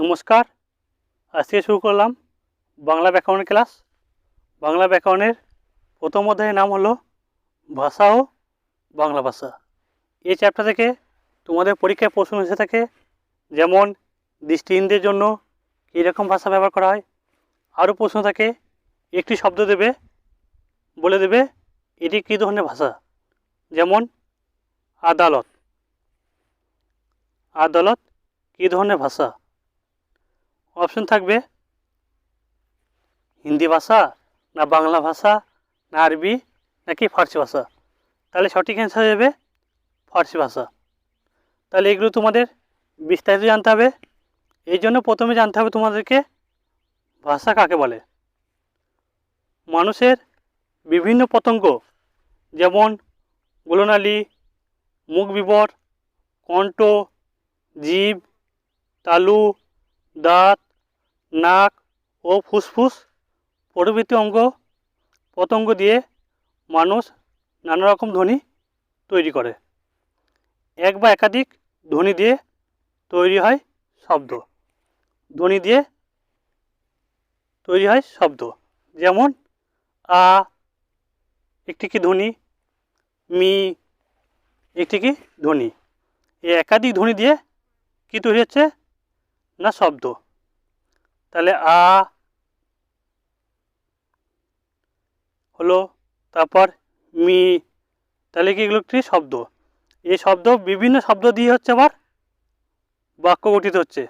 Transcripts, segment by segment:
নমস্কার। আজকে শুরু করলাম বাংলা ব্যাকরণের ক্লাস। বাংলা ব্যাকরণের প্রথম অধ্যায়ের নাম হলো ভাষা ও বাংলা ভাষা। এই চ্যাপ্টার থেকে তোমাদের পরীক্ষায় প্রশ্ন এসে থাকে, যেমন দৃষ্টিহীনদের জন্য কীরকম ভাষা ব্যবহার করা হয়? আরও প্রশ্ন থাকে, একটি শব্দ দেবে, বলে দেবে, এটি কী ধরনের ভাষা? যেমন, আদালত। আদালত কী ধরনের ভাষা? অপশন থাকবে। হিন্দি ভাষা না বাংলা ভাষা না আরবি নাকি ফার্সি ভাষা। তাহলে সঠিক অ্যান্সার হয়ে যাবে ফার্সি ভাষা। তাহলে এগুলো তোমাদের বিস্তারিত জানতে হবে। এই জন্য প্রথমে জানতে হবে তোমাদেরকে ভাষা কাকে বলে। মানুষের বিভিন্ন পতঙ্গ যেমন গোলনালী, মুখ বিবর, কণ্ঠ, জীব, তালু, দাঁত নাক ও ফুসফুস প্রভৃতি অঙ্গ পতঙ্গ দিয়ে মানুষ নানা রকম ধ্বনি তৈরি করে। এক বা একাধিক ধ্বনি দিয়ে তৈরি হয় শব্দ। ধ্বনি দিয়ে তৈরি হয় শব্দ। যেমন আ, একটি কি ধ্বনি, মি, একটি কি ধ্বনি। এই একাধিক ধ্বনি দিয়ে কি তৈরি হচ্ছে? না শব্দ। তাহলে আ হলো তারপর মি। তাহলে কি এগুলো একটি শব্দ? এই শব্দ বিভিন্ন শব্দ দিয়ে হচ্ছে আবার বাক্য গঠিত হচ্ছে।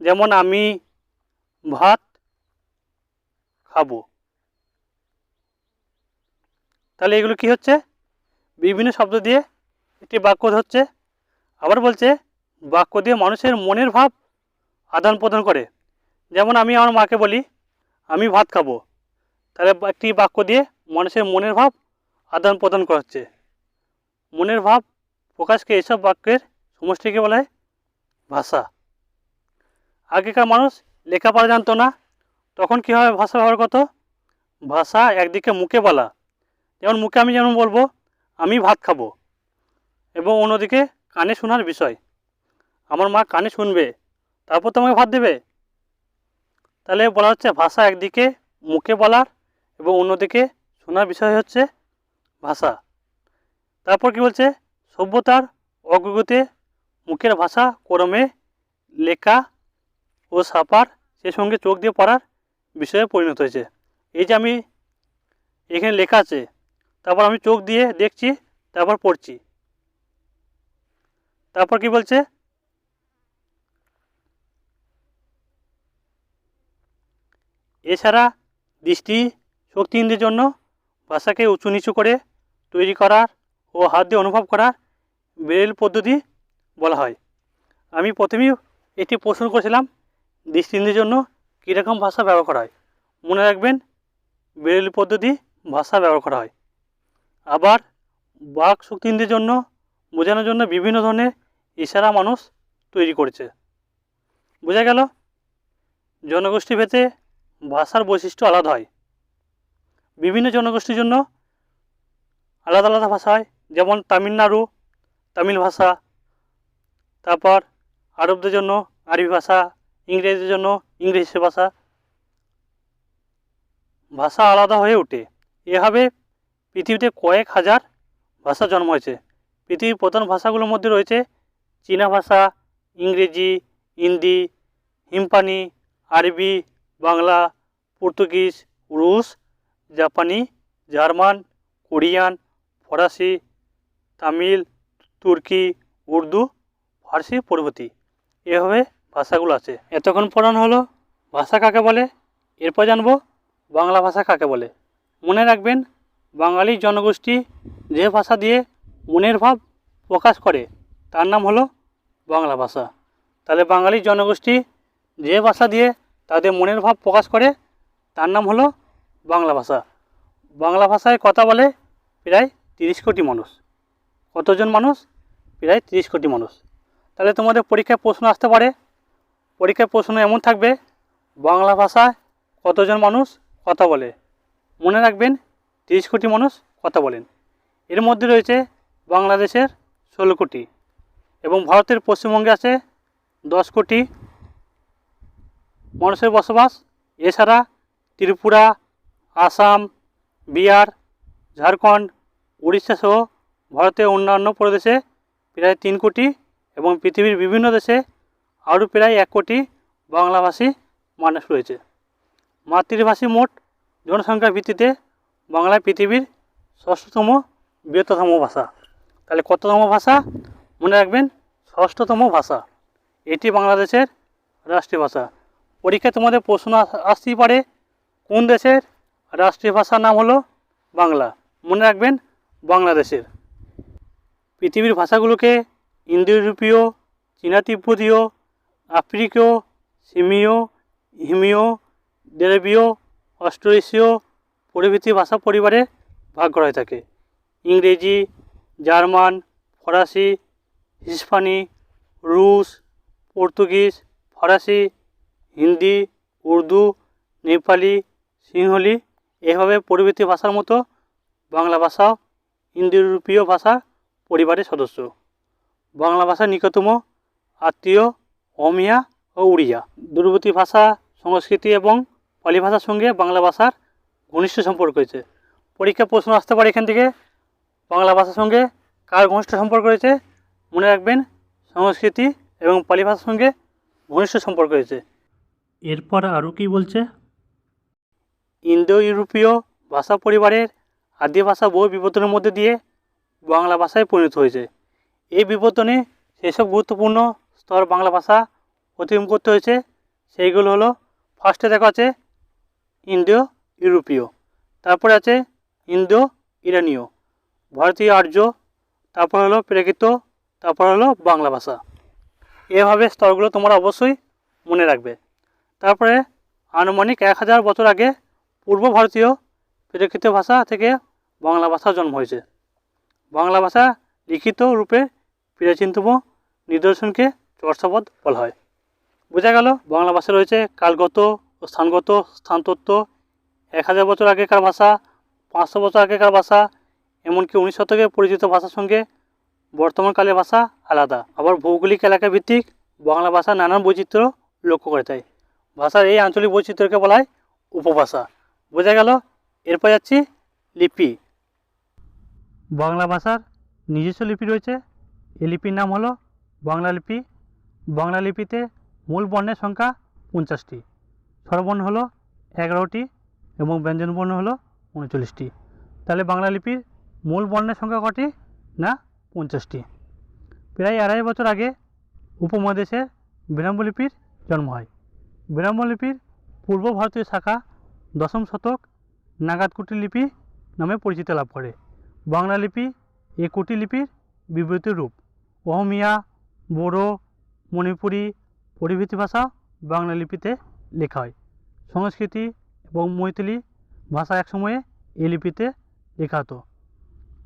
যেমন আমি ভাত খাব। তাহলে এগুলো কি হচ্ছে? বিভিন্ন শব্দ দিয়ে একটি বাক্য হচ্ছে। আবার বলছে, বাক্য দিয়ে মানুষের মনের ভাব আদান প্রদান করে। যেমন আমি আমার মাকে বলি, আমি ভাত খাব। তাহলে একটি বাক্য দিয়ে মানুষের মনের ভাব আদান প্রদান করা হচ্ছে। মনের ভাব প্রকাশকে এসব বাক্যের সমষ্টিকে বলা হয় ভাষা। আগেকার মানুষ লেখাপড়া জানতো না, তখন কীভাবে ভাষা ব্যবহার করতো? ভাষা একদিকে মুখে বলা। যেমন মুখে আমি যেমন বলব, আমি ভাত খাব। এবং অন্যদিকে কানে শোনার বিষয়। আমার মা কানে শুনবে, তারপর তোমাকে ভাত দেবে? তাহলে বলা হচ্ছে ভাষা একদিকে মুখে বলার এবং অন্যদিকে শোনার বিষয় হচ্ছে ভাষা। তারপর কি বলছে? সভ্যতার অগ্রগতি মুখের ভাষা ক্রমে লেখা ও ছাপার সে সঙ্গে চোখ দিয়ে পড়ার বিষয়ে পরিণত হয়েছে। এই যে আমি এখানে লেখা আছে, তারপর আমি চোখ দিয়ে দেখছি, তারপর পড়ছি। তারপর কি বলছে? এছাড়া দৃষ্টি শক্তিহীনদের জন্য ভাষাকে উঁচু নিচু করে তৈরি করার ও হাত দিয়ে অনুভব করার ব্রেল পদ্ধতি বলা হয়। আমি প্রথমেই একটি প্রশ্ন করেছিলাম দৃষ্টিহীনদের জন্য কীরকম ভাষা ব্যবহার করা হয়? মনে রাখবেন ব্রেল পদ্ধতি ভাষা ব্যবহার করা হয়। আবার বাক শক্তিহীনদের জন্য বোঝানোর জন্য বিভিন্ন ধরনের ইশারা মানুষ তৈরি করেছে। বোঝা গেল, জনগোষ্ঠী ভেদে ভাষার বৈশিষ্ট্য আলাদা হয়। বিভিন্ন জনগোষ্ঠীর জন্য আলাদা আলাদা ভাষা হয়। যেমন তামিলনাড়ু, তামিল ভাষা, তারপর আরবদের জন্য আরবি ভাষা, ইংরেজদের জন্য ইংরেজি ভাষা। ভাষা আলাদা হয়ে ওঠে। এভাবে পৃথিবীতে কয়েক হাজার ভাষা জন্ম হয়েছে। পৃথিবীর প্রধান ভাষাগুলোর মধ্যে রয়েছে চীনা ভাষা, ইংরেজি, হিন্দি, হিম্পানি, আরবি বাংলা, পর্তুগিজ, রুশ, জাপানি, জার্মান, কোরিয়ান, ফরাসি, তামিল, তুর্কি, উর্দু, ফার্সি প্রভৃতি এভাবে ভাষাগুলো আছে। এতক্ষণ পড়ানো হলো ভাষা কাকে বলে? এরপর জানব বাংলা ভাষা কাকে বলে। মনে রাখবেন, বাঙালি জনগোষ্ঠী যে ভাষা দিয়ে মনের ভাব প্রকাশ করে, তার নাম হলো বাংলা ভাষা। তাহলে বাঙালি জনগোষ্ঠী যে ভাষা দিয়ে তাদের মনের ভাব প্রকাশ করে, তার নাম হলো বাংলা ভাষা। বাংলা ভাষায় কথা বলে প্রায় তিরিশ কোটি মানুষ। কতজন মানুষ? প্রায় তিরিশ কোটি মানুষ। তাহলে তোমাদের পরীক্ষায় প্রশ্ন আসতে পারে। পরীক্ষায় প্রশ্ন এমন থাকবে, বাংলা ভাষায় কতজন মানুষ কথা বলে? মনে রাখবেন, তিরিশ কোটি মানুষ কথা বলেন। এর মধ্যে রয়েছে বাংলাদেশের ষোলো কোটি এবং ভারতের পশ্চিমবঙ্গে আছে দশ কোটি মানুষের বসবাস, এছাড়া ত্রিপুরা, আসাম, বিহার, ঝাড়খণ্ড উড়িষ্যা সহ ভারতের অন্যান্য প্রদেশে প্রায় তিন কোটি এবং পৃথিবীর বিভিন্ন দেশে আরও প্রায় এক কোটি বাংলাভাষী মানুষ রয়েছে। মাতৃভাষী মোট জনসংখ্যার ভিত্তিতে বাংলা পৃথিবীর ষষ্ঠতম বৃহত্তম ভাষা। তাহলে কততম ভাষা? মনে রাখবেন, ষষ্ঠতম ভাষা। এটি বাংলাদেশের রাষ্ট্রীয় ভাষা। পরীক্ষায় তোমাদের প্রশ্ন আসতেই পারে। কোন দেশের রাষ্ট্রীয় ভাষার নাম হলো বাংলা? মনে রাখবেন, বাংলাদেশের। পৃথিবীর ভাষাগুলোকে ইন্দো ইউরোপীয় চীনা তিব্বতীয়, আফ্রিকীয়, সিমীয়, হিমীয় দেরবীয় অস্ট্রেশীয় প্রভৃতি ভাষা পরিবারে ভাগ করা হয়ে থাকে। ইংরেজি, জার্মান, ফরাসি, হিসপানি, রুশ, পর্তুগিজ, ফরাসি হিন্দি, উর্দু, নেপালি, সিংহলি এভাবে প্রভৃতি ভাষার মতো বাংলা ভাষাও ইন্দো ইউরোপীয় ভাষা পরিবারের সদস্য। বাংলা ভাষার নিকটতম আত্মীয় অমিয়া ও উড়িয়া। দূরবর্তী ভাষা সংস্কৃতি এবং পালি ভাষার সঙ্গে বাংলা ভাষার ঘনিষ্ঠ সম্পর্ক রয়েছে। পরীক্ষা প্রশ্ন আসতে পারে এখান থেকে। বাংলা ভাষার সঙ্গে কার ঘনিষ্ঠ সম্পর্ক রয়েছে? মনে রাখবেন, সংস্কৃতি এবং পালি ভাষার সঙ্গে ঘনিষ্ঠ সম্পর্ক রয়েছে। এরপর আরও কী বলছে? ইন্দো ইউরোপীয় ভাষা পরিবারের আদি ভাষা বহু বিবর্তনের মধ্যে দিয়ে বাংলা ভাষায় পরিণত হয়েছে। এই বিবর্তনে সেসব গুরুত্বপূর্ণ স্তর বাংলা ভাষা অতিক্রম করতে হয়েছে, সেইগুলো হলো ফার্স্টে দেখা আছে ইন্দো ইউরোপীয় তারপরে আছে ইন্দো ইরানীয় ভারতীয় আর্য, তারপর হলো প্রেকৃত তারপর হলো বাংলা ভাষা। এভাবে স্তরগুলো তোমরা অবশ্যই মনে রাখবে। তারপরে আনুমানিক এক হাজার বছর আগে পূর্ব ভারতীয় প্রেকৃত ভাষা থেকে বাংলা ভাষার জন্ম হয়েছে। বাংলা ভাষা লিখিত রূপে প্রাচীনতম নিদর্শনকে চর্চাপদ বলা হয়। বোঝা গেল, বাংলা ভাষা রয়েছে কালগত ও স্থানগত স্থানতত্ত্ব। এক হাজার বছর আগেকার ভাষা, পাঁচশো বছর আগেকার ভাষা, এমনকি উনিশ শতকে পরিচিত ভাষার সঙ্গে বর্তমানকালের ভাষা আলাদা। আবার ভৌগোলিক এলাকা ভিত্তিক বাংলা ভাষা নানান বৈচিত্র্য লক্ষ্য করে তাই ভাষার এই আঞ্চলিক বৈচিত্র্যকে বলা হয় উপভাষা। বোঝা গেল? এরপর যাচ্ছি লিপি। বাংলা ভাষার নিজস্ব লিপি রয়েছে। এই লিপির নাম হলো বাংলা লিপি। বাংলা লিপিতে মূল বর্ণের সংখ্যা পঞ্চাশটি। স্বরবর্ণ হলো এগারোটি এবং ব্যঞ্জনবর্ণ হলো উনচল্লিশটি। তাহলে বাংলা লিপির মূল বর্ণের সংখ্যা কটি না পঞ্চাশটি? প্রায় আড়াই বছর আগে উপমহাদেশে বিরাম্বলিপির জন্ম হয়। বিরাম্বলিপির পূর্ব ভারতীয় শাখা দশম শতক নাগাদ কুটি লিপি নামে পরিচিতি লাভ করে। বাংলা লিপি এ কুটি লিপির বিবৃত রূপ। অহমিয়া, বোড়ো, মণিপুরি পরিভৃতি ভাষা বাংলা লিপিতে লেখা হয়। সংস্কৃতি এবং মৈথিলি ভাষা একসময়ে এই লিপিতে লেখা হতো।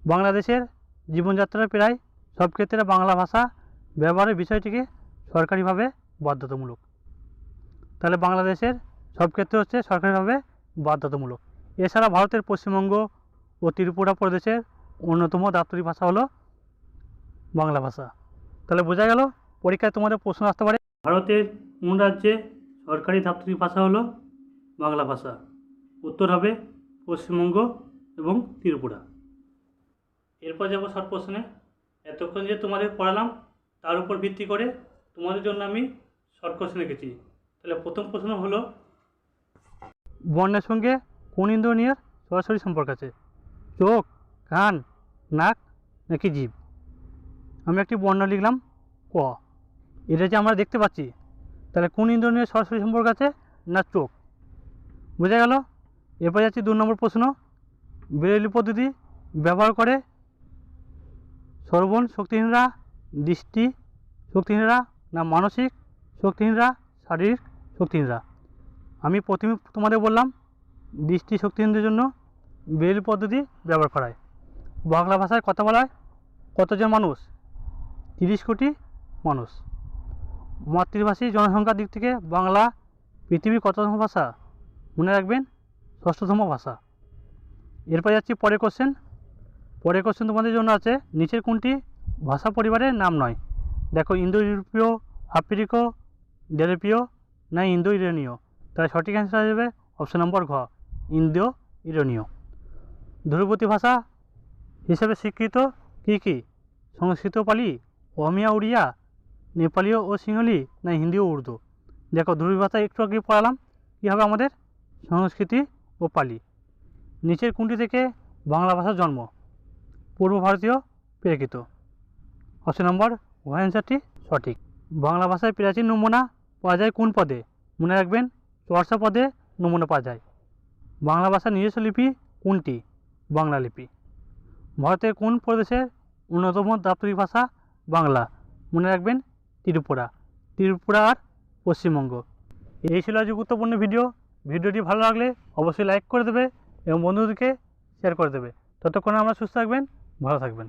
বাংলাদেশের জীবনযাত্রার প্রায় সব ক্ষেত্রে বাংলা ভাষা ব্যবহারের বিষয়টিকে সরকারিভাবে বাধ্যতামূলক। তাহলে বাংলাদেশের সব ক্ষেত্রে হচ্ছে সরকারিভাবে বাধ্যতামূলক। এছাড়া ভারতের পশ্চিমবঙ্গ ও ত্রিপুরা প্রদেশের অন্যতম দাপ্তরিক ভাষা হলো বাংলা ভাষা। তাহলে বোঝা গেল, পরীক্ষায় তোমাদের প্রশ্ন আসতে পারে। ভারতের কোন রাজ্যে সরকারি দাপ্তরিক ভাষা হলো বাংলা ভাষা? উত্তর হবে পশ্চিমবঙ্গ এবং ত্রিপুরা। এরপর যাব শর্ট প্রশ্নে। এতক্ষণ যে তোমাদের পড়ালাম, তার উপর ভিত্তি করে তোমাদের জন্য আমি শর্ট কোশ্চেন রেখেছি। তাহলে প্রথম প্রশ্ন হলো, বর্ণের সঙ্গে কোন ইন্দ্রিয়ের সরাসরি সম্পর্ক আছে? চোখ, কান, নাক নাকি জীব? আমি একটি বর্ণ লিখলাম ক। এটা যে আমরা দেখতে পাচ্ছি, তাহলে কোন ইন্দ্রিয়ের সরাসরি সম্পর্ক আছে না চোখ? বোঝা গেল? এরপর যাচ্ছি দু নম্বর প্রশ্ন। বেরেলি পদ্ধতি ব্যবহার করে সর্বণ শক্তিহীনরা দৃষ্টি শক্তিহীনরা না মানসিক শক্তিহীনরা শারীরিক শক্তিহীনরা। আমি প্রথমে তোমাদের বললাম, দৃষ্টি শক্তিহীনদের জন্য বেল পদ্ধতি ব্যবহার করা হয় বাংলা ভাষায় কথা বলায় কতজন মানুষ? তিরিশ কোটি মানুষ। মাতৃভাষী জনসংখ্যার দিক থেকে বাংলা পৃথিবীর কততম ভাষা? মনে রাখবেন, ষষ্ঠতম ভাষা। এরপর যাচ্ছি পরের কোশ্চেন পরের কোশ্চেন তোমাদের জন্য আছে, নিচের কোনটি ভাষা পরিবারের নাম নয়? দেখো ইন্দো ইউরোপীয় আফ্রিকীয় ডেরেপীয় না ইন্দো ইরানীয়? তাহলে সঠিক অ্যান্সার হয়ে যাবে অপশন নম্বর ঘ, ইন্দো ইরানীয়। ধ্রুপদী ভাষা হিসেবে স্বীকৃত কী কী? সংস্কৃত পালি, অমিয়া উড়িয়া নেপালীয় ও সিংহলি না হিন্দি ও উর্দু? দেখো ধ্রুপদী ভাষা একটু আগে পড়ালাম, কী হবে আমাদের? সংস্কৃতি ও পালি। নিচের কোনটি থেকে বাংলা ভাষার জন্ম? পূর্ব ভারতীয়, প্রেরিত। অপশন নম্বর ও অ্যান্সারটি সঠিক। বাংলা ভাষায় প্রাচীন নমুনা পাওয়া যায় কোন পদে? মনে রাখবেন চর্চা পদে নমুনা পাওয়া যায়। বাংলা ভাষার নিজস্ব লিপি কোনটি? বাংলা লিপি। ভারতের কোন প্রদেশের অন্যতম দাপ্তরিক ভাষা বাংলা? মনে রাখবেন, ত্রিপুরা। ত্রিপুরা আর পশ্চিমবঙ্গ। এই ছিল আজ গুরুত্বপূর্ণ ভিডিও। ভিডিওটি ভালো লাগলে অবশ্যই লাইক করে দেবে এবং বন্ধুদেরকে শেয়ার করে দেবে। ততক্ষণে আমরা সুস্থ থাকবেন, ভালো থাকবেন।